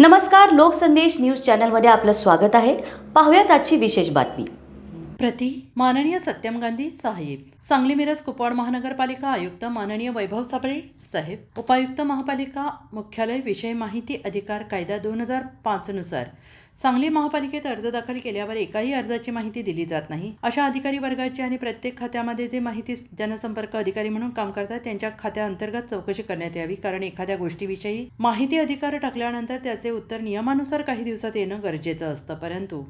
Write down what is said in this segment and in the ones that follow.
नमस्कार लोकसंदेश न्यूज चॅनलमध्ये आपलं स्वागत आहे. पाहूयात आजची विशेष बातमी. प्रति माननीय सत्यम गांधी साहेब सांगली मिरज कुपवाड महानगरपालिका आयुक्त माननीय वैभव सापळे साहेब उपायुक्त महापालिका मुख्यालय विषय माहिती अधिकार कायदा दोन हजार पाचनुसार सांगली महापालिकेत अर्ज दाखल केल्यावर एकाही अर्जाची माहिती दिली जात नाही. अशा अधिकारी वर्गाची आणि प्रत्येक खात्यामध्ये जे माहिती जनसंपर्क अधिकारी म्हणून काम करतात त्यांच्या खात्याअंतर्गत चौकशी करण्यात यावी. कारण एखाद्या गोष्टीविषयी माहिती अधिकार टाकल्यानंतर त्याचे उत्तर नियमानुसार काही दिवसात येणं गरजेचं असतं. परंतु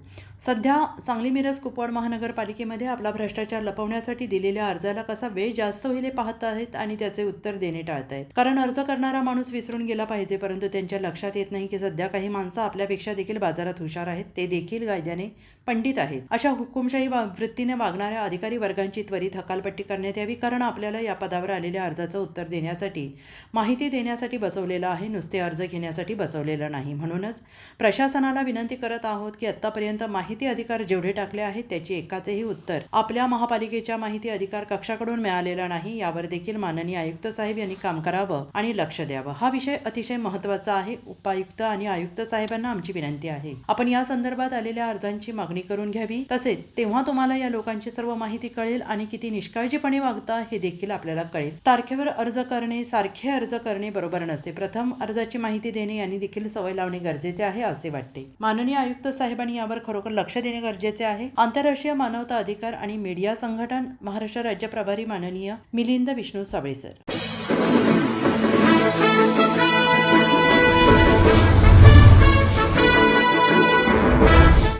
सध्या सांगली मिरज कुपवाड महानगरपालिकेमध्ये आपला भ्रष्टाचार लपवण्यासाठी दिलेल्या अर्जाला कसा वेळ जास्त होईल हे पाहत आहेत आणि त्याचे उत्तर देणे टाळत आहेत कारण अर्ज करणारा माणूस विसरून गेला पाहिजे परंतु त्यांच्या लक्षात येत नाही की सध्या काही माणसं आपल्यापेक्षा देखील बाजारात हुशार आहेत. ते देखील कायद्याने पंडित आहेत. अशा हुकुमशाही वृत्तीने वागणाऱ्या अधिकारी वर्गांची त्वरित हकालपट्टी करण्यात यावी कारण आपल्याला या पदावर आलेल्या अर्जाचं उत्तर देण्यासाठी माहिती देण्यासाठी बसवलेलं आहे. नुसते अर्ज घेण्यासाठी बसवलेलं नाही. म्हणूनच प्रशासनाला विनंती करत आहोत की आतापर्यंत माहिती अधिकार जेवढे टाकले आहेत त्याची एकाचेही उत्तर आपल्या महापालिकेच्या माहिती अधिकार कक्षाकडून मिळालेलं नाही. यावर देखील माननीय आयुक्त साहेब यांनी काम करावं आणि लक्ष द्यावं. हा विषय अतिशय महत्त्वाचा आहे. उपायुक्त आणि आयुक्त साहेबांना आमची विनंती आहे. आपण या संदर्भात आलेल्या अर्जांची मागणी करून घ्यावी. तसेच तेव्हा तुम्हाला या लोकांची सर्व माहिती कळेल आणि किती निष्काळजीपणे वागता हे देखील आपल्याला कळेल. तारखेवर अर्ज करणे सारखे अर्ज करणे बरोबर नसते. प्रथम अर्जाची माहिती देणे यांनी देखील सवय लावणे गरजेचे आहे असे वाटते. माननीय आयुक्त साहेबांनी यावर खरोखर लक्ष देणे गरजेचे आहे. आंतरराष्ट्रीय मानवता अधिकार आणि मीडिया संघटन महाराष्ट्र राज्य प्रभारी माननीय मिलिंद विष्णू सावळेसर